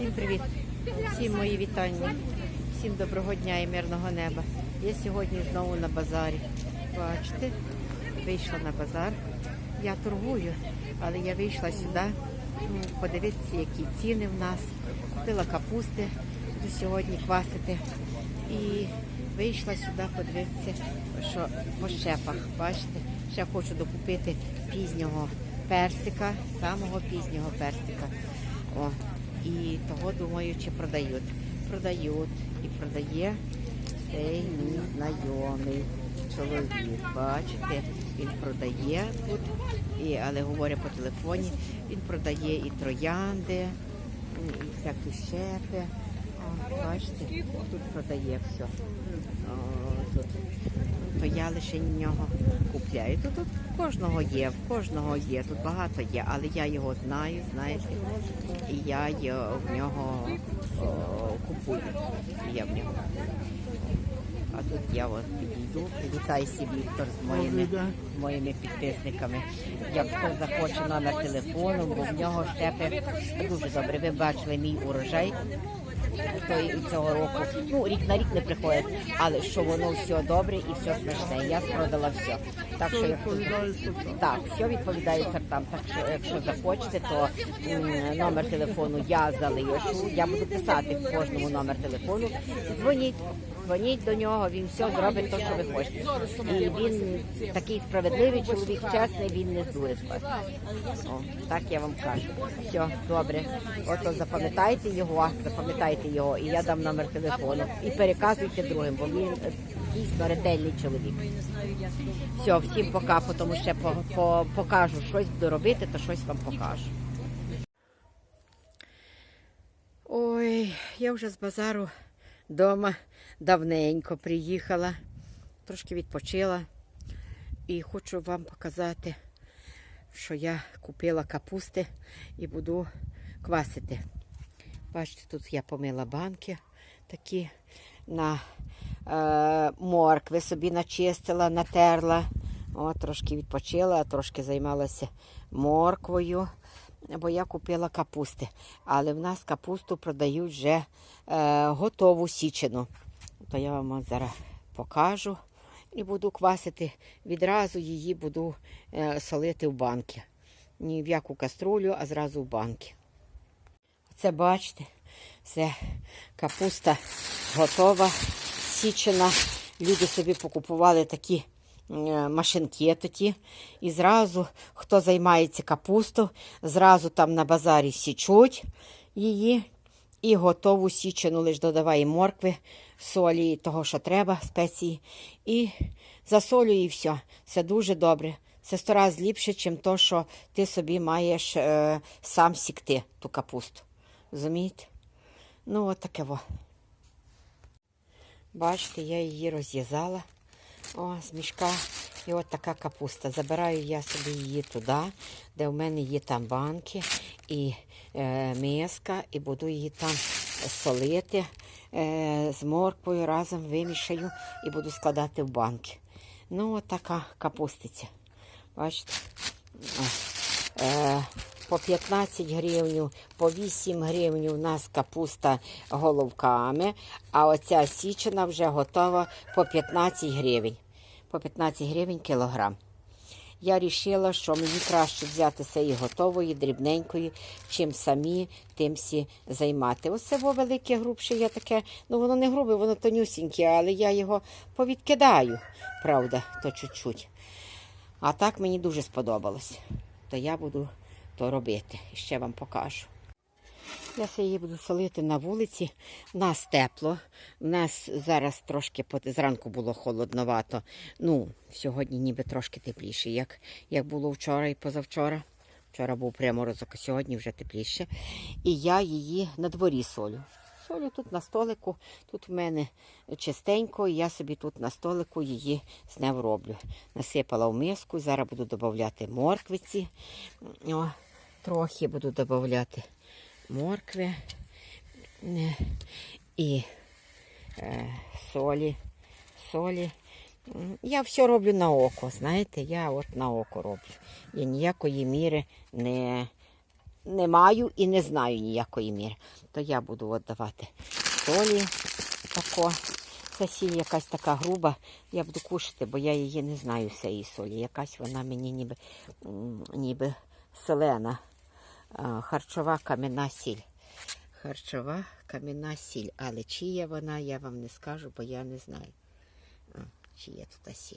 Всім привіт, всім мої вітання, всім доброго дня і мирного неба. Я сьогодні знову на базарі. Бачите, вийшла на базар. Я торгую, але я вийшла сюди ну, подивитися, які ціни в нас. Купила капусти, буду сьогодні квасити. І вийшла сюди подивитися, що по щепах. Бачите, ще хочу докупити пізнього персика, самого пізнього персика. О, і того думаю, чи продають. Продають і продає цей мій знайомий чоловік. Бачите, він продає тут, і, але говорить по телефоні, він продає і троянди, і всякі щепи. О, бачите, тут продає все. О, тут. То я лише в нього купляю. Тут, тут кожного є, в кожного є, тут багато є, але я його знаю, знаєте, і я його- в нього о, купую. Я в нього. А тут я от підійду, привітайся, Віктор, з моїми, з моїми підписниками. Як хто захоче номер телефону, бо в нього щепи дуже добре. Ви бачили мій урожай той цього року. Ну, рік на рік не приходять, але що воно все добре і все смачне. Я спродала все. Так що так, все відповідає сортам. Так що, якщо захочете, то номер телефону я залишу. Я буду писати в кожному номер телефону. Дзвоніть, дзвоніть до нього, він все зробить те, що ви хочете. І він такий справедливий чоловік, чесний, він не здурить вас. О, так я вам кажу. Все, добре. Ото запам'ятайте його, запам'ятайте його, і я дам номер телефону. І переказуйте другим, бо він е, дійсно ретельний чоловік. Все, всім пока, тому ще по, по, покажу щось буду робити, то щось вам покажу. Ой, я вже з базару вдома давненько приїхала, трошки відпочила і хочу вам показати, що я купила капусти і буду квасити. Бачите, тут я помила банки такі на е, моркви собі начистила, натерла. О, трошки відпочила, трошки займалася морквою, бо я купила капусти. Але в нас капусту продають вже е, готову січену. То я вам зараз покажу і буду квасити. Відразу її буду е, солити в банки. Ні в яку каструлю, а зразу в банки. Це бачите, це капуста готова, січена. Люди собі покупували такі е, машинки тоді. І зразу, хто займається капустою, зразу там на базарі січуть її і готову січену, лише додавай моркви, солі, того, що треба, спеції. І засолює і все. Це дуже добре. Це сто раз ліпше, ніж то, що ти собі маєш е, сам сікти ту капусту. Розумієте? Ну, от таке во. Бачите, я її розв'язала. О, з мішка. І от така капуста. Забираю я собі її туди, де в мене є там банки і е, миска, і буду її там солити з морквою разом вимішаю і буду складати в банки. Ну, от така капустиця. Бачите? Е, по 15 гривень, по 8 гривень у нас капуста головками, а оця січена вже готова по 15 гривень. По 15 гривень кілограм. Я вирішила, що мені краще взяти і готової, дрібненької, чим самі тим всі займати. Оце велике грубше я таке, ну воно не грубе, воно тонюсіньке, але я його повідкидаю, правда, то чуть-чуть. А так мені дуже сподобалось. То я буду то робити. І ще вам покажу. Я її буду солити на вулиці. У нас тепло. У нас зараз трошки зранку було холодновато. Ну, сьогодні ніби трошки тепліше, як, як було вчора і позавчора. Вчора був приморозок, а сьогодні вже тепліше. І я її на дворі солю. Солю тут на столику, тут в мене чистенько, і я собі тут на столику її з нею роблю. Насипала в миску, зараз буду додати морквиці. О, трохи буду додати моркви е, і е, солі. солі. Я все роблю на око, знаєте, я от на око роблю. Я ніякої міри не не маю і не знаю ніякої міри. То я буду от давати солі тако. Це сіль якась така груба. Я буду кушати, бо я її не знаю цієї солі. Якась вона мені ніби, ніби селена. Харчова кам'яна сіль. Харчова кам'яна сіль. Але чия вона, я вам не скажу, бо я не знаю. А, чи є тут сіль.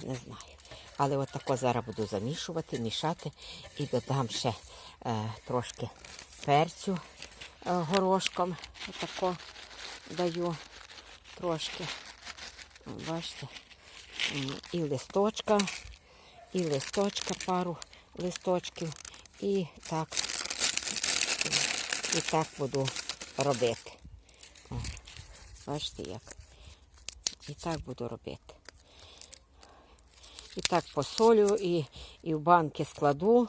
Не знаю. Але от тако зараз буду замішувати, мішати і додам ще е, трошки перцю е, горошком. Отако даю трошки. Бачите? І листочка, і листочка, пару листочків. І так, і так буду робити. О, бачите як? І так буду робити. І так посолю, і, і в банки складу,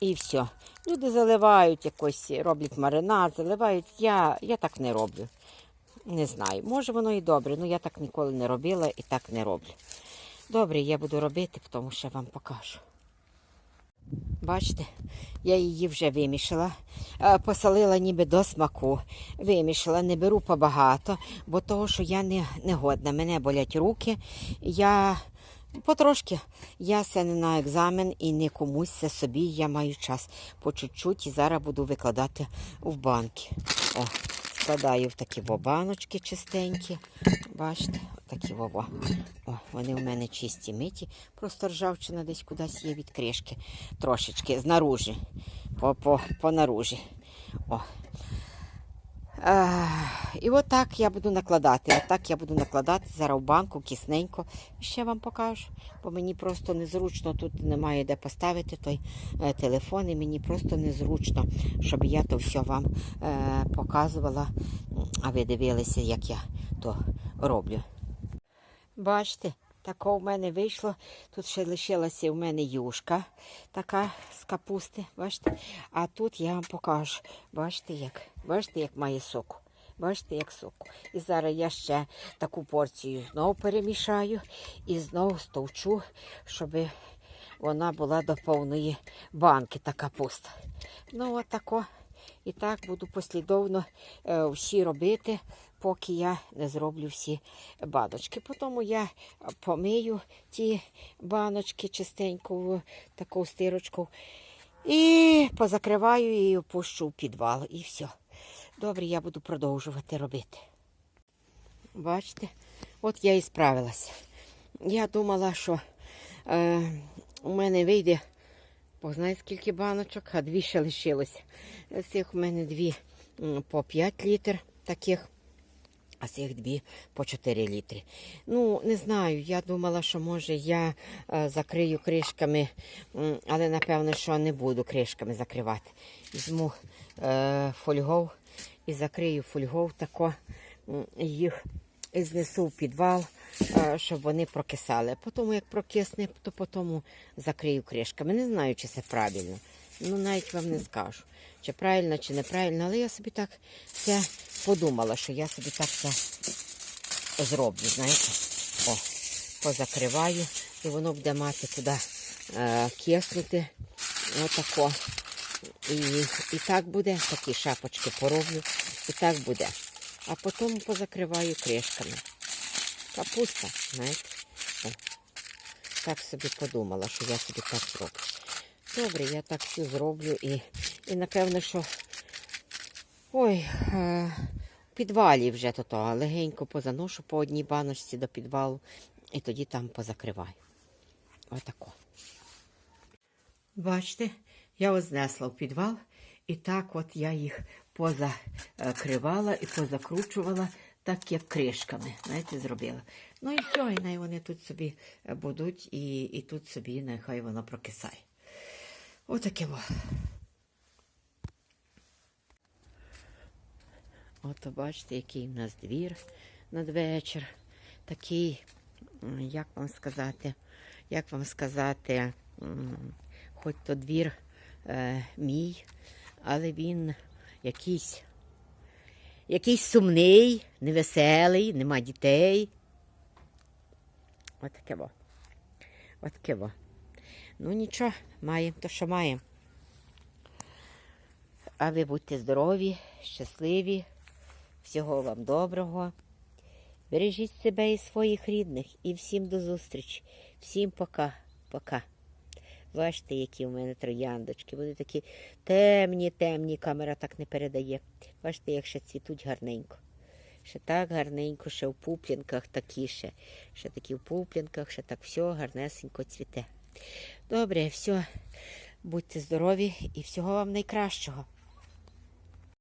і все. Люди заливають якось, роблять маринад, заливають. Я, я так не роблю. Не знаю. Може воно і добре, але я так ніколи не робила і так не роблю. Добре, я буду робити, тому що вам покажу. Бачите, я її вже вимішала, посолила ніби до смаку. Вимішала, не беру побагато, бо того, що я не, не годна. Мене болять руки. Я потрошки. Я це не на екзамен і не комусь це собі. Я маю час по чуть-чуть і зараз буду викладати в банки. О, складаю в такі баночки чистенькі. Бачите, такі во. О, вони в мене чисті миті. Просто ржавчина десь кудись є від кришки. Трошечки знаружі. По, по, по наружі. О. І отак я буду накладати. Отак я буду накладати зараз в банку кисненько. Ще вам покажу, бо мені просто незручно, тут немає де поставити той е, телефон, і мені просто незручно, щоб я то все вам е, показувала, а ви дивилися, як я то роблю. Бачите, тако в мене вийшло. Тут ще лишилася у мене юшка така з капусти. Бачите? А тут я вам покажу. Бачите, як? Бачите, як має соку. Бачите, як соку. І зараз я ще таку порцію знову перемішаю і знову стовчу, щоб вона була до повної банки та капуста. Ну, отако. І так буду послідовно е, всі робити, поки я не зроблю всі баночки. Потім я помию ті баночки чистенько в таку стирочку і позакриваю і опущу в підвал. І все. Добре, я буду продовжувати робити. Бачите, от я і справилася. Я думала, що е, у мене вийде, бо знає скільки баночок, а дві ще лишилося. З цих у мене дві по 5 літр таких, а цих дві по 4 літри. Ну, не знаю, я думала, що може я е, закрию кришками, але напевно, що не буду кришками закривати. Візьму е, фольгов і закрию фольгов тако їх і знесу в підвал, е, щоб вони прокисали. Потім, як прокисне, то потім закрию кришками. Не знаю, чи це правильно. Ну, навіть вам не скажу, чи правильно, чи неправильно, але я собі так це подумала, що я собі так це зроблю, знаєте. О, позакриваю, і воно буде мати куди е, киснути. Отако. І, і так буде, такі шапочки пороблю, і так буде. А потім позакриваю кришками. Капуста, знаєте. О. Так собі подумала, що я собі так зроблю. Добре, я так все зроблю і, і напевно, що ой, е, в підвалі вже то, то легенько позаношу по одній баночці до підвалу і тоді там позакриваю. Отако. Бачите, я ось знесла в підвал, і так от я їх позакривала і позакручувала, так як кришками, знаєте, зробила. Ну і все, і най вони тут собі е, будуть, і, і тут собі нехай воно прокисає. Отаке во. Ото бачите, який в нас двір надвечір. Такий, як вам сказати, як вам сказати, хоч то двір е, мій, але він якийсь, якийсь сумний, невеселий, нема дітей. Отаке во. Отаке во. Ну нічого, маємо то, що маємо. А ви будьте здорові, щасливі, всього вам доброго. Бережіть себе і своїх рідних. І всім до зустрічі. Всім пока. Пока. Бачите, які у мене трояндочки. Вони такі темні, темні. Камера так не передає. Бачите, як ще цвітуть гарненько. Ще так гарненько, ще в пуплінках такі ще. Ще такі в пуплінках, ще так все гарнесенько цвіте. Добре, все. Будьте здорові і всього вам найкращого.